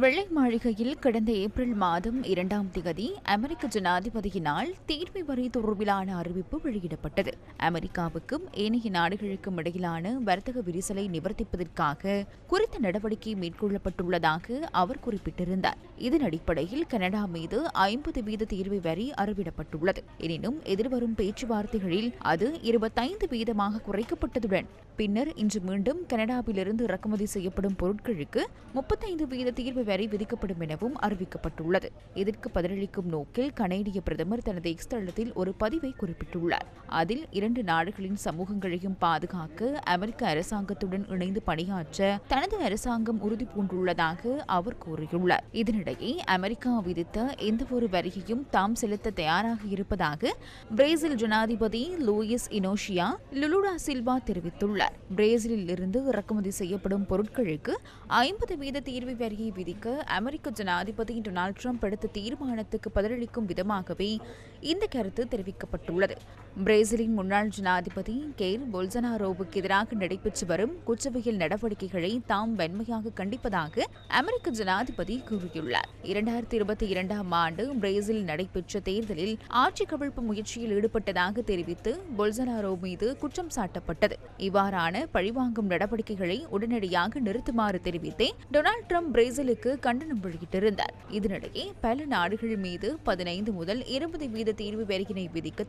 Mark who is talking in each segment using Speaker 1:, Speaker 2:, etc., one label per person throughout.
Speaker 1: வெள்ளை மாளிகையில் கடந்த ஏப்ரல் மாதம் இரண்டாம் திகதி அமெரிக்க ஜனாதிபதியினால் தீர்வை வரி தொடர்பிலான அறிவிப்பு வெளியிடப்பட்டது. அமெரிக்காவுக்கும் ஏனைய நாடுகளுக்கும் இடையிலான வர்த்தக விரிசலை நிவர்த்திப்பதற்காக குறித்த நடவடிக்கை மேற்கொள்ளப்பட்டுள்ளதாக அவர் குறிப்பிட்டிருந்தார். இதன் அடிப்படையில் கனடா மீது ஐம்பது வீத தீர்வை வரி அறிவிடப்பட்டுள்ளது. எனினும் எதிர்வரும் பேச்சுவார்த்தைகளில் அது இருபத்தைந்து வீதமாக குறைக்கப்பட்டதுடன் பின்னர் இன்று மீண்டும் கனடாவிலிருந்து இறக்குமதி செய்யப்படும் பொருட்களுக்கு முப்பத்தைந்து வீத தீர்வு வரை விதிக்கப்படும் எனவும் அறிவிக்கப்பட்டுள்ளது. இதற்கு பதிலளிக்கும் நோக்கில் கனேடிய பிரதமர் தனது எக்ஸ் தளத்தில் ஒரு பதிவை குறிப்பிட்டுள்ளார். அதில் இரண்டு நாடுகளின் சமூகங்களையும் பாதுகாக்க அமெரிக்க அரசாங்கத்துடன் இணைந்து பணியாற்ற தனது அரசாங்கம் உறுதி பூண்டுள்ளதாக அவர் கூறியுள்ளார். இதனிடையே அமெரிக்கா விதித்த எந்தவொரு வரியையும் தாம் செலுத்த தயாராக இருப்பதாக பிரேசில் ஜனாதிபதி லூயிஸ் இனோஷியா லுலுடா சில்வா தெரிவித்துள்ளார். பிரேசிலில் இருந்து இறக்குமதி செய்யப்படும் பொருட்களுக்கு ஐம்பது வீத தீர்வு வரியை விதிக்க அமெரிக்க ஜனாதிபதி டொனால்ட் ட்ரம்ப் எடுத்த தீர்மானத்துக்கு பதிலளிக்கும் விதமாகவே இந்த கருத்து தெரிவிக்கப்பட்டுள்ளது. பிரேசிலின் முன்னாள் ஜனாதிபதி கெய்ர் பொல்சனாரோவுக்கு எதிராக நடைபெற்று வரும் குற்றவியல் நடவடிக்கைகளை தாம் வன்மையாக கண்டிப்பதாக அமெரிக்க ஜனாதிபதி கூறியுள்ளார். இரண்டாயிரத்தி இருபத்தி இரண்டாம் ஆண்டு பிரேசில் நடைபெற்ற தேர்தலில் ஆட்சி கவிழ்ப்பு முயற்சியில் ஈடுபட்டதாக தெரிவித்து பொல்சனாரோ மீது குற்றம் சாட்டப்பட்டது. இவ்வாறான பழிவாங்கும் நடவடிக்கைகளை உடனடியாக நிறுத்துமாறு தெரிவித்தே டொனால்ட் ட்ரம்ப் பிரேசிலுக்கு கண்டனம் வெளியிட்டிருந்தார். இதனிடையே பல நாடுகள் மீது பதினைந்து முதல் இருபது வீத தீர்வு வரியினை விதிக்க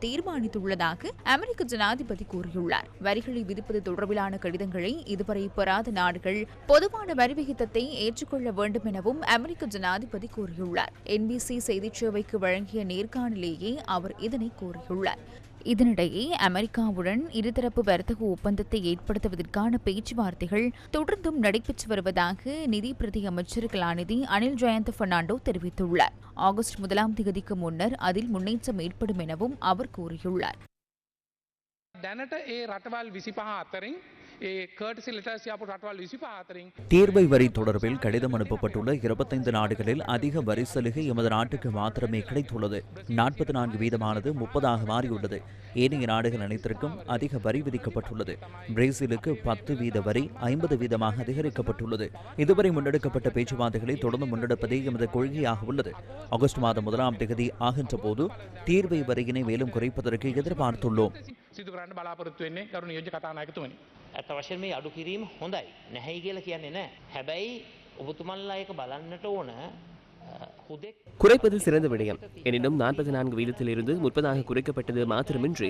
Speaker 1: தீர்மானித்துள்ளதாக அமெரிக்க ஜனாதிபதி கூறியுள்ளார். வரிகளை விதிப்பது தொடர்பிலான கடிதங்களை இதுவரை பெறாத நாடுகள் பொதுவான வரி விகிதத்தை ஏற்றுக்கொள்ள வேண்டும் எனவும் அமெரிக்க ஜனாதிபதி கூறியுள்ளார். என்பிசி செய்திச் சேவைக்கு வழங்கிய நேர்காணலேயே அவர் இதனை கூறியுள்ளார். இதனிடையே அமெரிக்காவுடன் இருதரப்பு வர்த்தக ஒப்பந்தத்தை ஏற்படுத்துவதற்கான பேச்சுவார்த்தைகள் தொடர்ந்தும் நடைபெற்று வருவதாக நிதி பிரதி அமைச்சர் கலாநிதி அனில் ஜெயந்த் பெர்னாண்டோ தெரிவித்துள்ளார் ஆகஸ்ட் முதலாம் தேதிக்கு முன்னர் அதில் முன்னேற்றம் ஏற்படும் எனவும் அவர் கூறியுள்ளார்
Speaker 2: දැනට ඒ රටවල් විසිපහ අතරින්
Speaker 3: தீர்வை வரி தொடர்பில் கடிதம் அனுப்பப்பட்டுள்ள இருபத்தைந்து நாடுகளில் அதிக வரி சலுகை எமது நாட்டுக்கு மாத்திரமே கிடைத்துள்ளது. நாற்பத்தி நான்கு வீதமானது முப்பதாக மாறியுள்ளது. ஏனைய நாடுகள் அனைத்திற்கும் அதிக வரி விதிக்கப்பட்டுள்ளது. பிரேசிலுக்கு பத்து வீத வரி ஐம்பது வீதமாக அதிகரிக்கப்பட்டுள்ளது. இதுவரை முன்னெடுக்கப்பட்ட பேச்சுவார்த்தைகளை தொடர்ந்து முன்னெடுப்பதே எமது கொள்கையாக உள்ளது. ஆகஸ்ட் மாதம் முதலாம் தேதி ஆகின்ற போது தீர்வை வரியினை மேலும் குறைப்பதற்கு எதிர்பார்த்துள்ளோம்.
Speaker 4: අත වශයෙන් මේ අඩු කිරීම හොඳයි. නැහැයි කියලා කියන්නේ නැහැ. හැබැයි ඔබතුමන්ලා ඒක බලන්නට ඕන
Speaker 5: குறைப்பது சிறந்த விடயம். எனினும் நாற்பத்தி நான்கு வீதத்தில் இருந்து முப்பதாக குறைக்கப்பட்டது மாத்திரமின்றி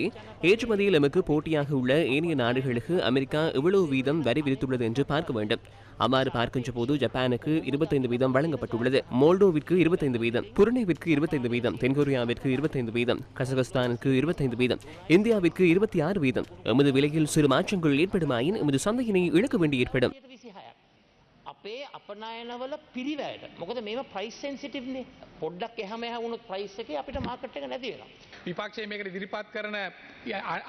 Speaker 5: ஏற்றுமதியில் எமக்கு போட்டியாக உள்ள ஏனைய நாடுகளுக்கு அமெரிக்கா இவ்வளவு வீதம் வரி விதித்துள்ளது என்று பார்க்க வேண்டும். அவ்வாறு பார்க்கின்ற போது ஜப்பானுக்கு இருபத்தைந்து வீதம் வழங்கப்பட்டுள்ளது. மோல்டோவிற்கு இருபத்தைந்து வீதம் புருனேவிற்கு இருபத்தைந்து வீதம் தென்கொரியாவிற்கு இருபத்தைந்து வீதம் கசகஸ்தானுக்கு இருபத்தைந்து வீதம் இந்தியாவிற்கு இருபத்தி ஆறு வீதம். எமது விலையில் சிறு மாற்றங்கள் ஏற்படுமாயின் எமது சந்தையினை இழக்க வேண்டி ஏற்படும்.
Speaker 4: අපේ අපනායනවල පිරිවෑට මොකද මේම ප්‍රයිස් සෙන්සිටිව්නේ පොඩ්ඩක් එහම හැවුණුත් ප්‍රයිස් එක අපිට මාකට් එක නැති වෙනවා
Speaker 2: විපක්ෂය මේකට දිරිපත් කරන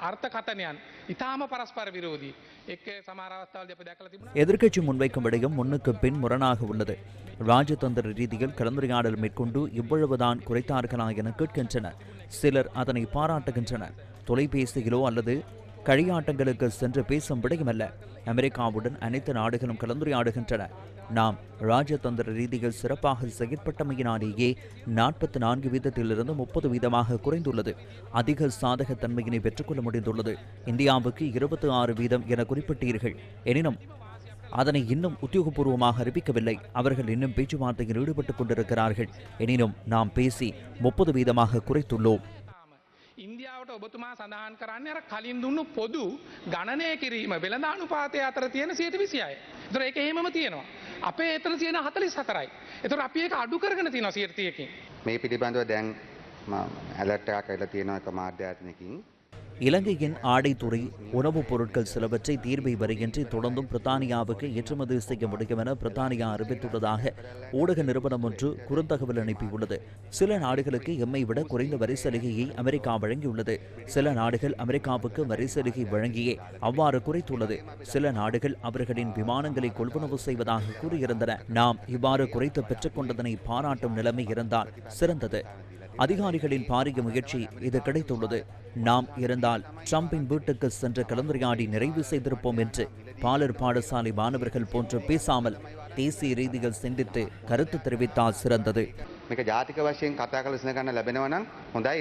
Speaker 2: අර්ථ කතනයන් ඉතාම පරස්පර විරෝධී එක් සමාරවස්ථාවල් දෙප දැකල තිබුණ
Speaker 3: எதிர்க்கட்சி முன்வைக்கும் விடயம் முன்னுக்கு பின் முரணாக உள்ளது ராஜதந்திர ரீதியில் கலந்துரையாடல் மேற்கொண்டு இவ்வளவுதான் குறைத்தார்களா என கேட்கின்றனர் சிலர் அதனை பாராட்டுகின்றனர் தொலைபேசியிலோ அல்லது களியாட்டங்களுக்கு சென்று பேசும் விடயமல்ல. அமெரிக்காவுடன் அனைத்து நாடுகளும் கலந்துரையாடுகின்றன. நாம் ராஜதந்திர ரீதியில் சிறப்பாக செயற்பட்டமையினாலேயே நாற்பத்தி நான்கு வீதத்திலிருந்து முப்பது வீதமாக குறைந்துள்ளது. அதிக சாதகத்தன்மையினை பெற்றுக்கொள்ள முடிந்துள்ளது. இந்தியாவுக்கு இருபத்தி ஆறு வீதம் என குறிப்பிட்டீர்கள். எனினும் அதனை இன்னும் உத்தியோகபூர்வமாக அறிவிக்கவில்லை. அவர்கள் இன்னும் பேச்சுவார்த்தையில் ஈடுபட்டுக் கொண்டிருக்கிறார்கள். எனினும் நாம் பேசி முப்பது வீதமாக குறைத்துள்ளோம்.
Speaker 2: එතකොට ඔබතුමා සඳහන් කරන්නේ අර කලින් දුන්නු පොදු ගණනය කිරීම වෙළඳානුපාතය අතර තියෙන 126යි. ඒතර ඒක එහෙමම තියෙනවා. අපේ එතන තියෙන 44යි. ඒතර අපි ඒක අඩු කරගෙන තියෙනවා 100
Speaker 6: මේ පිළිබඳව දැන් මම ඇලර්ට් එකක් ඇවිල්ලා තියෙනවා එක මාධ්‍ය ආයතනකින්.
Speaker 3: இலங்கையின் ஆடைத்துறை உணவுப் பொருட்கள் சிலவற்றை தீர்வை வரையின்றி தொடர்ந்தும் பிரித்தானியாவுக்கு ஏற்றுமதி செய்ய முடியும் என பிரித்தானியா அறிவித்துள்ளதாக ஊடக நிறுவனம் ஒன்று குறுந்தகவல் அனுப்பியுள்ளது. சில நாடுகளுக்கு எம்மை விட குறைந்த வரி சலுகையை அமெரிக்கா வழங்கியுள்ளது. சில நாடுகள் அமெரிக்காவுக்கு வரி சலுகை வழங்கியே அவ்வாறு குறைத்துள்ளது. சில நாடுகள் அவர்களின் விமானங்களை கொள்வனவு செய்வதாக கூறியிருந்தன. நாம் இவ்வாறு குறைத்து பெற்றுக்கொண்டதனை பாராட்டும் நிலைமை இருந்தால் சிறந்தது. அதிகாரிகளின் பாரிய முயற்சி இது கிடைத்துள்ளது நாம் இருந்தால் ட்ரம்பின் வீட்டுக்கு சென்று கலந்துரையாடி நிறைவு செய்திருப்போம் என்று பாலர் பாடசாலை மாணவர்கள் போன்று பேசாமல் தேசிய ரீதியில் சிந்தித்து கருத்து தெரிவித்தால் சிறந்தது
Speaker 6: මේක ජාතික වශයෙන් කතා කළ විසඳගන්න ලැබෙනවා නම් හොඳයි